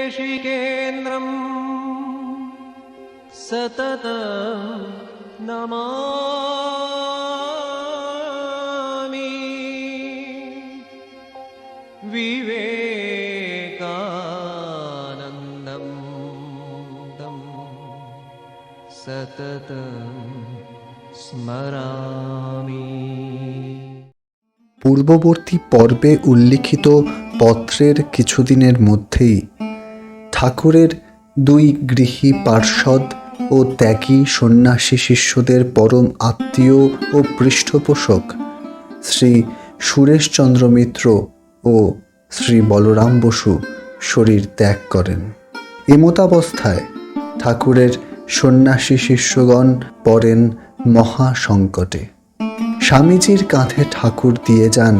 तन्देशिकेन्द्रम् सतत नमामि विवेकानन्दं तं सततं स्मरामि পূর্ববর্তী পর্বে উল্লিখিত পত্রের কিছুদিনের মধ্যেই ঠাকুরের দুই গৃহী পার্ষদ ও ত্যাগী সন্ন্যাসী শিষ্যদের পরম আত্মীয় ও পৃষ্ঠপোষক শ্রী সুরেশচন্দ্র মিত্র ও শ্রী বলরাম বসু শরীর ত্যাগ করেন। এমতাবস্থায় ঠাকুরের সন্ন্যাসী শিষ্যগণ পড়েন মহা সংকটে স্বামীজির কাঁধে ঠাকুর দিয়ে যান,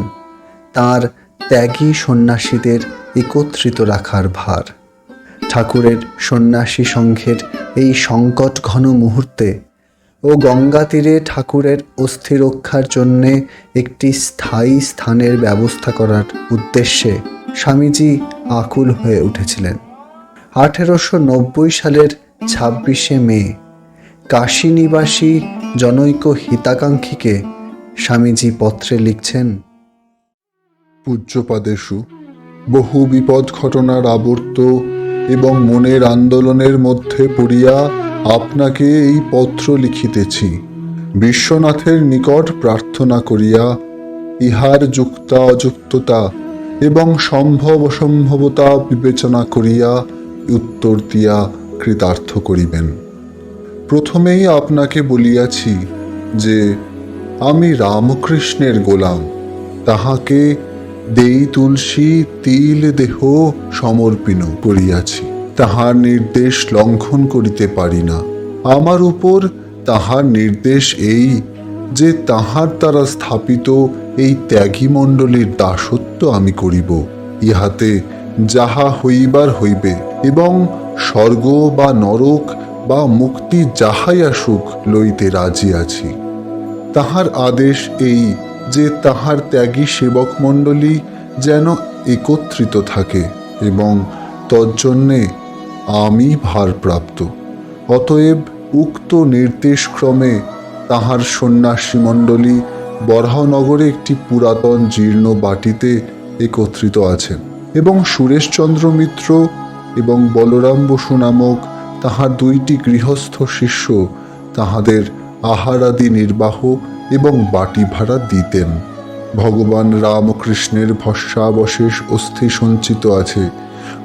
তার ত্যাগী সন্ন্যাসীদের একত্রিত রাখার ভার। ঠাকুরের সন্ন্যাসী সংঘের এই সংকট ঘন মুহূর্তে ও গঙ্গা তীরে ঠাকুরের অস্থি রক্ষার জন্যে একটি স্থায়ী স্থানের ব্যবস্থা করার উদ্দেশ্যে স্বামীজি আকুল হয়ে উঠেছিলেন। আঠেরোশো নব্বই সালের ছাব্বিশে মে কাশী নিবাসী জনৈক হিতাকাঙ্ক্ষীকে স্বামীজি পত্রে লিখছেন পূজ্যপাদেশু বহু বিপদ ঘটনার আবর্ত এবং মনের আন্দোলনের মধ্যে পড়িয়া আপনাকে এই পত্র লিখিতেছি। বিশ্বনাথের নিকট প্রার্থনা করিয়া ইহার যুক্তা অযুক্ততা এবং সম্ভব অসম্ভবতা বিবেচনা করিয়া উত্তর দিয়া কৃতার্থ করিবেন। প্রথমেই আপনাকে বলিয়াছি যে, আমি রামকৃষ্ণের গোলাম, তাহাকে দেই তুলসী, তিল দেহ সমর্পিন করিয়াছি। তাহার নির্দেশ লঙ্ঘন করিতে পারি না। আমার উপর তাহার নির্দেশ এই যে তাহার দ্বারা স্থাপিত এই ত্যাগী মণ্ডলীর দাসত্ব আমি করিব। ইহাতে যাহা হইবার হইবে এবং স্বর্গ বা নরক বা মুক্তি যাহাই আসুক লইতে রাজি আছি। তাহার আদেশ এই যে তাহার ত্যাগী সেবক মণ্ডলী যেন একত্রিত থাকে এবং তজ্জন্যে আমি ভারপ্রাপ্ত। অতএব উক্ত নির্দেশক্রমে তাহার সন্ন্যাসী মণ্ডলী বরাহনগরে একটি পুরাতন জীর্ণ বাটিতে একত্রিত আছেন এবং সুরেশচন্দ্র মিত্র এবং বলরাম বসু নামক তাহার দুইটি গৃহস্থ শিষ্য তাহাদের আহারাদি নির্বাহ এবং বাটি ভাড়া দিতেন। ভগবান রামকৃষ্ণের ভস্যাবশেষ অস্থি সঞ্চিত আছে।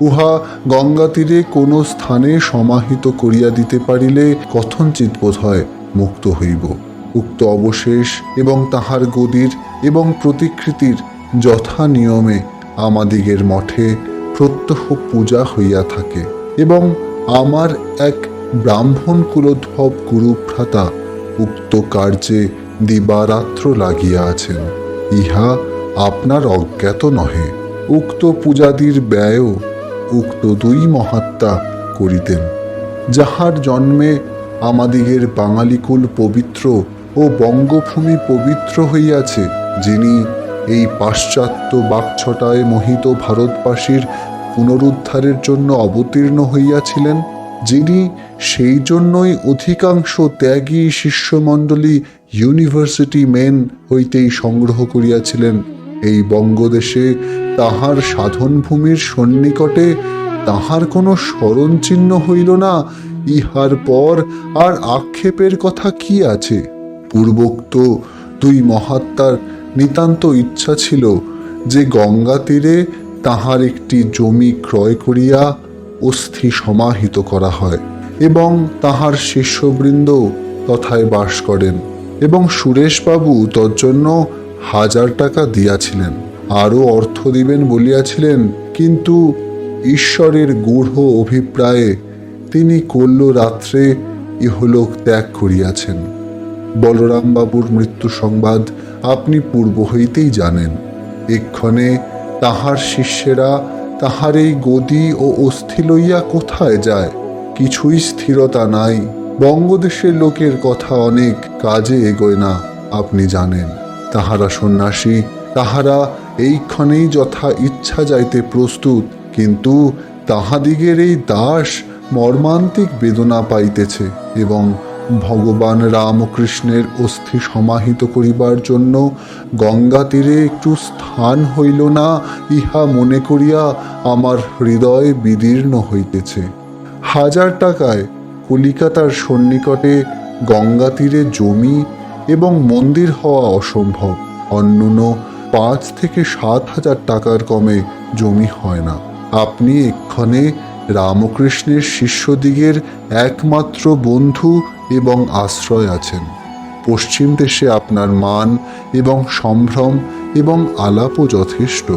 উহা গঙ্গা তীরে কোনো স্থানে সমাহিত করিয়া দিতে পারিলে কথঞ্চিত বোধ হয় মুক্ত হইব। উক্ত অবশেষ এবং তাহার গদির এবং প্রতিকৃতির যথা নিয়মে আমাদিগের মঠে প্রত্যহ পূজা হইয়া থাকে এবং আমার এক ব্রাহ্মণ কুলোদ্ভব গুরুভ্রাতা উক্ত কার্যে দিবারাত্র লাগিয়া আছেন। ইহা আপনার অজ্ঞাত নহে। উক্ত পূজাদির ব্যয়ও উক্ত দুই মহাত্মা করিতেন, যাহার জন্মে আমাদিগের বাঙালিকুল পবিত্র ও বঙ্গভূমি পবিত্র হইয়াছে, যিনি এই পাশ্চাত্য বাকছটায় মোহিত ভারতবাসীর পুনরুদ্ধারের জন্য অবতীর্ণ হইয়াছিলেন, যিনি সেই জন্যই অধিকাংশ ত্যাগী শিষ্যমণ্ডলী ইউনিভার্সিটি মেন হইতেই সংগ্রহ করিয়াছিলেন। এই বঙ্গদেশে তাহার সাধনভূমির সন্নিকটে তাহার কোনো স্মরণচিহ্ন হইল না। ইহার পর আর আক্ষেপের কথা কি আছে? পূর্বোক্ত দুই মহাত্মার নিতান্ত ইচ্ছা ছিল যে গঙ্গা তীরে তাহার একটি জমি ক্রয় করিয়া অস্থি সমাহিত করা হয়। এবং তাহার শিষ্যবৃন্দ তথায় বাস করেন এবং সুরেশবাবু তজ্জন্য হাজার টাকা দিয়াছিলেন। আরও অর্থ দিবেন বলিয়াছিলেন, কিন্তু ঈশ্বরের গূঢ় অভিপ্রায়ে তিনি কল্য রাত্রে ইহলোক ত্যাগ করিয়াছেন। বলরামবাবুর মৃত্যু সংবাদ আপনি পূর্ব হইতেই জানেন। এক্ষণে তাহার শিষ্যেরা তাহার এই গদি ও অস্থি লইয়া কোথায় যায়? কিছুই স্থিরতা নাই। বঙ্গদেশের লোকের কথা অনেক কাজে এগোয় না, আপনি জানেন। তাহারা সন্ন্যাসী, তাহারা এইক্ষণেই যথা ইচ্ছা যাইতে প্রস্তুত, কিন্তু তাহাদিগের এই দাস মর্মান্তিক বেদনা পাইতেছে এবং ভগবান রামকৃষ্ণের অস্থি সমাহিত করিবার জন্য গঙ্গা তীরে একটু স্থান হইল না, ইহা মনে করিয়া আমার হৃদয় বিদীর্ণ হইতেছে। হাজার টাকায় কলিকাতার সন্নিকটে গঙ্গা তীরে জমি এবং মন্দির হওয়া অসম্ভব। অন্যূন পাঁচ থেকে সাত হাজার টাকার কমে জমি হয় না। আপনি এক্ষণে রামকৃষ্ণের শিষ্যদিগের একমাত্র বন্ধু এবং আশ্রয় আছেন। পশ্চিম দেশে আপনার মান এবং সম্ভ্রম এবং আলাপও যথেষ্ট।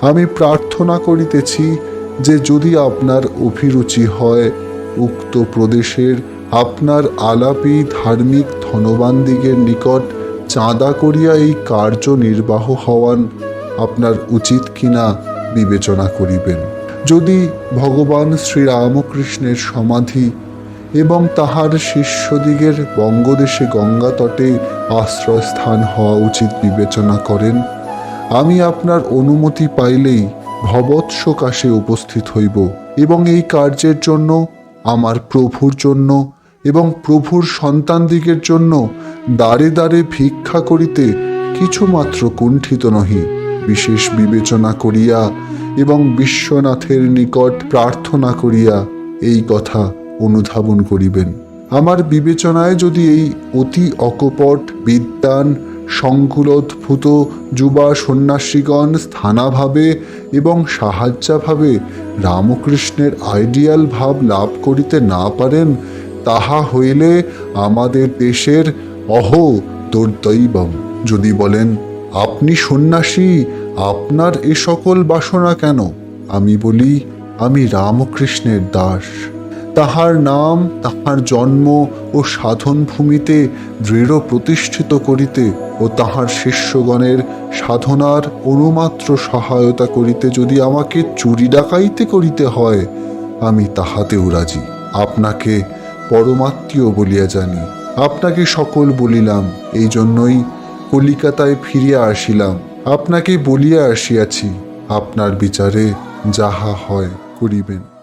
আমি প্রার্থনা করিতেছি যে যদি আপনার অভিরুচি হয়, উক্ত প্রদেশের আপনার আলাপী ধার্মিক ধনবানদিগের নিকট চাঁদা করিয়া এই কার্য নির্বাহ হওয়ান আপনার উচিত কিনা বিবেচনা করিবেন। যদি ভগবান শ্রীরামকৃষ্ণের সমাধি এবং তাহার শিষ্যদিগের বঙ্গদেশে গঙ্গা তটে আশ্রয়স্থান হওয়া উচিত বিবেচনা করেন, আমি আপনার অনুমতি পাইলেই ভবৎস কাশে উপস্থিত হইব এবং এই কার্যের জন্য, আমার প্রভুর জন্য এবং প্রভুর সন্তানদিগের জন্য দ্বারে দ্বারে ভিক্ষা করিতে কিছুমাত্র কুণ্ঠিত নহি। বিশেষ বিবেচনা করিয়া এবং বিশ্বনাথের নিকট প্রার্থনা করিয়া এই কথা অনুধাবন করিবেন। আমার বিবেচনায় যদি এই অতি অকপট বিদ্যান সংকুলোদ্ভূত যুবা সন্ন্যাসীগণ স্থানাভাবে এবং সাহায্যাভাবে রামকৃষ্ণের আইডিয়াল ভাব লাভ করিতে না পারেন, তাহা হইলে আমাদের দেশের অহ দুর্দৈবম। যদি বলেন, আপনি সন্ন্যাসী, আপনার এ সকল বাসনা কেন? আমি বলি, আমি রামকৃষ্ণের দাস। তাহার নাম, তাহার জন্ম ও সাধন ভূমিতে দৃঢ় প্রতিষ্ঠিত করিতে ও তাহার শিষ্যগণের সাধনার অনুমাত্র সহায়তা করিতে যদি আমাকে চুরি ডাকাইতে করিতে হয়, আমি তাহাতেও রাজি। আপনাকে পরমাত্মীয় বলিয়া জানি। আপনাকে সকল বলিলাম এই জন্যই কলিকাতায় ফিরিয়া আসিলাম। আপনাকে বলিয়া আসিয়াছি, আপনার বিচারে যাহা হয় করিবেন।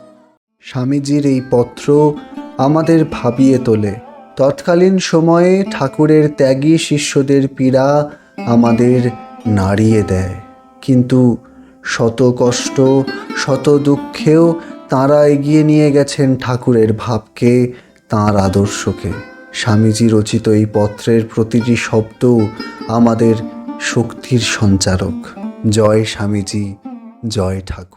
স্বামীজির এই পত্র আমাদের ভাবিয়ে তোলে। তৎকালীন সময়ে ঠাকুরের ত্যাগী শিষ্যদের পীড়া আমাদের নাড়িয়ে দেয়। কিন্তু শত কষ্ট, শত দুঃখেও তাঁরা এগিয়ে নিয়ে গেছেন ঠাকুরের ভাবকে, তাঁর আদর্শকে। স্বামীজি রচিত এই পত্রের প্রতিটি শব্দ আমাদের শক্তির সঞ্চারক। জয় স্বামীজি, জয় ঠাকুর।